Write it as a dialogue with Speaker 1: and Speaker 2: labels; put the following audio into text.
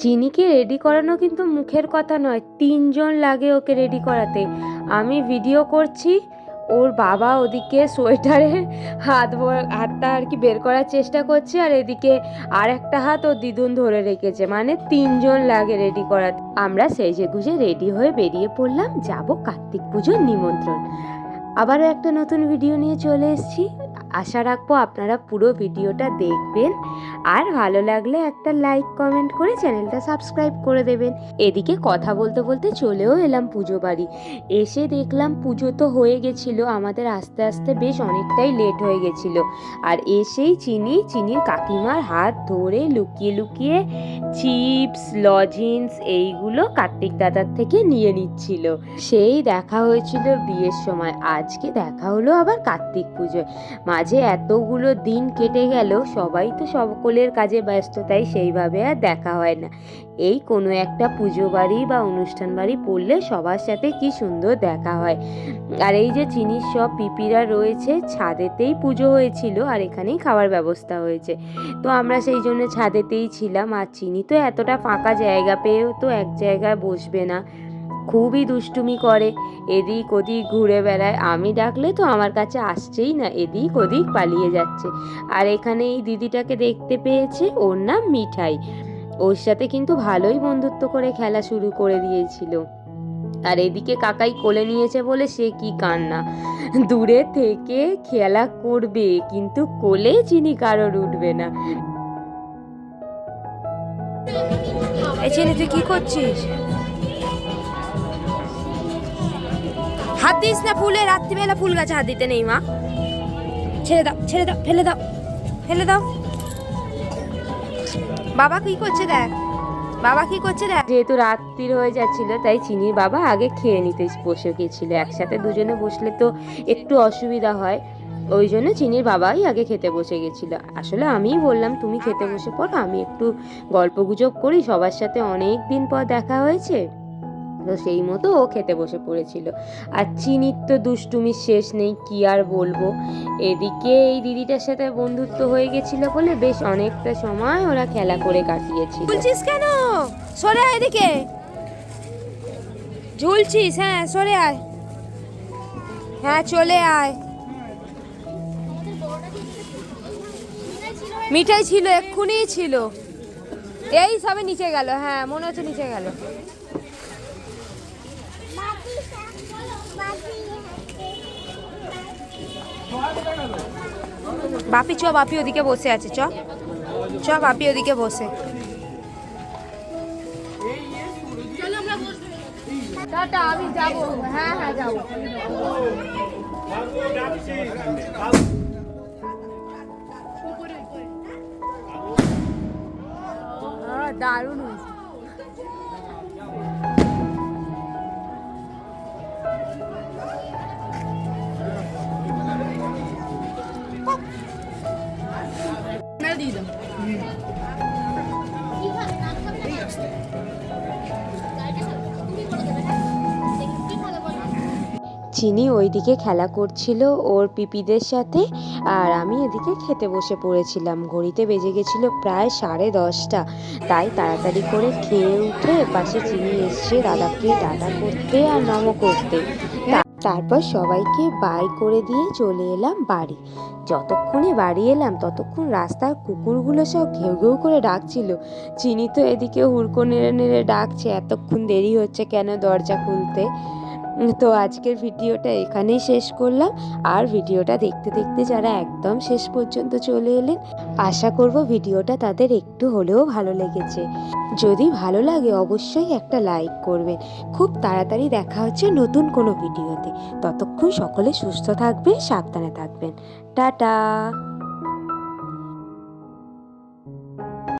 Speaker 1: চিনিকে ready করানো কিন্তু মুখের কথা নয়, তিনজন লাগে ওকে রেডি করাতে। আমি ভিডিও করছি ওর বাবা ওদিকে সোয়েটারে হাত হাতটা আর কি বের করার চেষ্টা করছে আর এদিকে আর একটা হাত ও দ্বিদুন ধরে রেখেছে। মানে তিনজন লাগে রেডি করাতে আমরা সেজে গুজে রেডি হয়ে বেরিয়ে পড়লাম। যাব কার্তিক পুজোর নিমন্ত্রণ। আবারও একটা নতুন ভিডিও নিয়ে চলে এসেছি। আশা রাখব আপনারা পুরো ভিডিওটা দেখবেন। আর ভালো লাগলে একটা লাইক কমেন্ট করে চ্যানেলটা সাবস্ক্রাইব করে দেবেন। এদিকে কথা বলতে বলতে চলেও এলাম পুজো বাড়ি। এসে দেখলাম পুজো তো হয়ে গেছিল, আমাদের আস্তে আস্তে বেশ অনেকটাই লেট হয়ে গেছিল। আর এসেই চিনি, চিনির কাকিমার হাত ধরে লুকিয়ে লুকিয়ে চিপস লজেন্স এইগুলো কার্তিক দাদার থেকে নিয়ে নিচ্ছিল। সেই দেখা হয়েছিল বিয়ের সময়, আজকে দেখা হলো আবার কার্তিক পুজোয়। মাঝে এতগুলো দিন কেটে গেল, সবাই তো সকলের কাজে ব্যস্ততাই সেইভাবে আর দেখা হয় না। এই কোনো একটা পুজো বাড়ি বা অনুষ্ঠান বাড়ি পড়লে সবার সাথে কি সুন্দর দেখা হয়। আর এই যে চিনির সব পিপিরা রয়েছে, ছাদেতেই পুজো হয়েছিল আর এখানেই খাওয়ার ব্যবস্থা হয়েছে। তো আমরা সেই জন্য ছাদেতেই ছিলাম, আর চিনি তো এতটা ফাঁকা জায়গা পেয়েও তো এক জায়গায় বসবে না। খুবই দুষ্টুমি করে। এদিক ওদিক ঘুরে বেড়ায়। আমি ডাকলে তো আমার কাছে আসছেই না। এদিক ওদিক পালিয়ে যাচ্ছে। আর এখানে এই দিদিটাকে দেখতে পেয়েছে ওর নাম মিঠাই। ওর সাথে কিন্তু ভালোই বন্ধুত্ব করে খেলা শুরু করে দিয়েছিল। আর এদিকে কাকাই কোলে নিয়েছে বলে সে কি কান্না। দূরে থেকে খেলা করবে, কিন্তু কোলে চিনি কারোর উঠবে না। এই ছেলে, তুই কি করছিস? হাত দিস না ফুলে, রাত্রিবেলা ফুল গাছে হাত দিতে নেই, মা। ছেড়ে দাও ছেড়ে দাও, ফেলে দাও ফেলে দাও। বাবা কি করছে দেখ? বাবা কি করছে দেখ? যেহেতু রাত্রির হয়ে যাচ্ছিল, তাই চিনির বাবা আগে খেয়ে নিতে বসে গেছিল। একসাথে দুজনে বসলে তো একটু অসুবিধা হয়। ওই জন্য চিনির বাবাই আগে খেতে বসে গেছিল। আসলে আমিই বললাম, তুমি খেতে বসে পড়ো, আমি একটু গল্প গুজব করি। সবার সাথে অনেক দিন পর দেখা হয়েছে। তো সেই মতো ও খেতে বসে পড়েছিল। আর চিনির তো দুষ্টুমির শেষ নেই, কি আর বলব? এদিকে এই দিদিটার সাথে বন্ধুত্ব হয়ে গেছিল বলে বেশ অনেকটা সময় ওরা খেলা করে কাটিয়েছিল। বলছিস কেন? সরে আয় এদিকে। ঝুলছিস হ্যাঁ সরে আয়। হ্যাঁ চলে আয়। মিঠাই ছিল, এক্ষুনি ছিল। এই সবে নিচে গেল হ্যাঁ মনে হচ্ছে নিচে গেল। বাপি, চ, বাপি ওদিকে বসে আছে, চ। চ, বাপি ওদিকে বসে। আমি হ্যাঁ হ্যাঁ দারুণ হয়েছে। চিনি ওইদিকে খেলা করছিল ওর পিপিদের সাথে আর আমি এদিকে খেতে বসে পড়েছিলাম। ঘড়িতে বেজে গেছিল প্রায় সাড়ে দশটা। তাই তাড়াতাড়ি করে খেয়ে উঠে পাশে চিনি এসছে দাদাকে দাদা করতে আর নম করতে। তারপর সবাইকে বাই করে দিয়ে চলে এলাম বাড়ি। যতক্ষণে বাড়ি এলাম, ততক্ষণ রাস্তার কুকুরগুলো সব ঘেউ ঘেউ করে ডাকছিল। চিনি তো এদিকে হুড়কো নেড়ে নেড়ে ডাকছে, এতক্ষণ দেরি হচ্ছে কেন দরজা খুলতে? তো আজকের ভিডিওটা এখানেই শেষ করলাম। আর ভিডিওটা দেখতে দেখতে যারা একদম শেষ পর্যন্ত চলে এলেন, আশা করব ভিডিওটা তাদের একটু হলেও ভালো লেগেছে। যদি ভালো লাগে অবশ্যই একটা লাইক করবেন। খুব তাড়াতাড়ি দেখা হচ্ছে নতুন কোনো ভিডিওতে। ততক্ষণ সকলে সুস্থ থাকবেন, সাবধানে থাকবেন। টাটা!